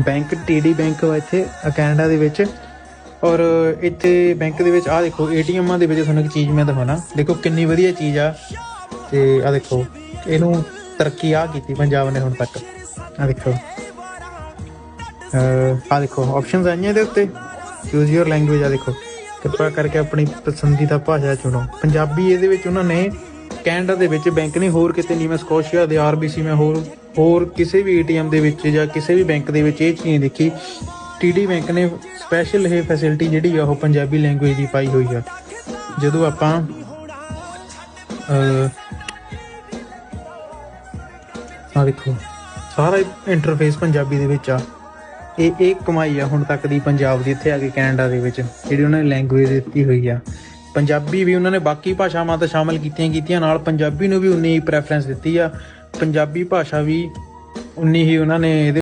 Bank TD bank ਵਾ ਇੱਥੇ Canada ਦੇ ਵਿੱਚ। ਔਰ ਇੱਥੇ ਬੈਂਕ ਦੇ ਵਿੱਚ ਆ ਦੇਖੋ, ਏਟੀਐਮਾਂ ਦੇ ਵਿੱਚ ਤੁਹਾਨੂੰ ਇੱਕ ਚੀਜ਼ ਮੈਂ ਦਿਖਾਉਣਾ। ਦੇਖੋ ਕਿੰਨੀ ਵਧੀਆ ਚੀਜ਼ ਆ। ਤੇ ਆ ਦੇਖੋ, ਇਹਨੂੰ ਤਰੱਕੀ ਆ ਕੀਤੀ ਪੰਜਾਬ ਨੇ ਹੁਣ ਤੱਕ। ਆ ਦੇਖੋ। ਆ ਦੇਖੋ ਆਪਸ਼ਨਸ ਆਈਆਂ ਇਹਦੇ ਉੱਤੇ। ਚੂਜ਼ ਯੋਰ ਲੈਂਗੁਏਜ ਆ ਦੇਖੋ। ਕਿਰਪਾ ਕਰਕੇ ਆਪਣੀ ਪਸੰਦੀਦਾ ਭਾਸ਼ਾ ਚੁਣੋ। ਪੰਜਾਬੀ ਇਹਦੇ ਵਿੱਚ ਉਹਨਾਂ ਨੇ ਕੈਨੇਡਾ ਦੇ ਵਿੱਚ ਬੈਂਕ ਨਹੀਂ ਹੋਰ ਕਿਤੇ ਨਹੀਂ ਮੈਂ ਸਕੋਸ਼ੀਆ ਦੇ ਆਰਬੀਸੀ ਮੈਂ ਹੋਰ ਹੋਰ ਕਿਸੇ ਵੀ ਏਟੀਐਮ ਦੇ ਵਿੱਚ ਜਾਂ ਕਿਸੇ ਵੀ ਬੈਂਕ ਦੇ ਵਿੱਚ ਇਹ ਚੀਜ਼ ਨਹੀਂ ਦੇਖੀ। ਟੀਡੀ ਬੈਂਕ ਨੇ ਸਪੈਸ਼ਲ ਇਹ ਫੈਸਿਲਿਟੀ ਜਿਹੜੀ ਆ ਉਹ ਪੰਜਾਬੀ ਲੈਂਗੁਏਜ ਦੀ ਪਾਈ ਹੋਈ ਆ। ਜਦੋਂ ਆਪਾਂ ਆ ਦੇਖੋ, ਸਾਰਾ ਇੰਟਰਫੇਸ ਪੰਜਾਬੀ ਦੇ ਵਿੱਚ ਆ। ਇਹ ਇਹ ਕਮਾਈ ਆ ਹੁਣ ਤੱਕ ਦੀ ਪੰਜਾਬ ਦੀ ਇੱਥੇ ਆ ਕੇ ਕੈਨੇਡਾ ਦੇ ਵਿੱਚ, ਜਿਹੜੀ ਉਹਨਾਂ ਨੇ ਲੈਂਗੁਏਜ ਦਿੱਤੀ ਹੋਈ ਆ। ਪੰਜਾਬੀ ਵੀ ਉਹਨਾਂ ਨੇ ਬਾਕੀ ਭਾਸ਼ਾਵਾਂ ਤਾਂ ਸ਼ਾਮਲ ਕੀਤੀਆਂ ਕੀਤੀਆਂ, ਨਾਲ ਪੰਜਾਬੀ ਨੂੰ ਵੀ ਉਨੀ ਹੀ ਪ੍ਰੈਫਰੈਂਸ ਦਿੱਤੀ ਆ। ਪੰਜਾਬੀ ਭਾਸ਼ਾ ਵੀ ਉਨੀ ਹੀ ਉਹਨਾਂ ਨੇ ਇਹਦੇ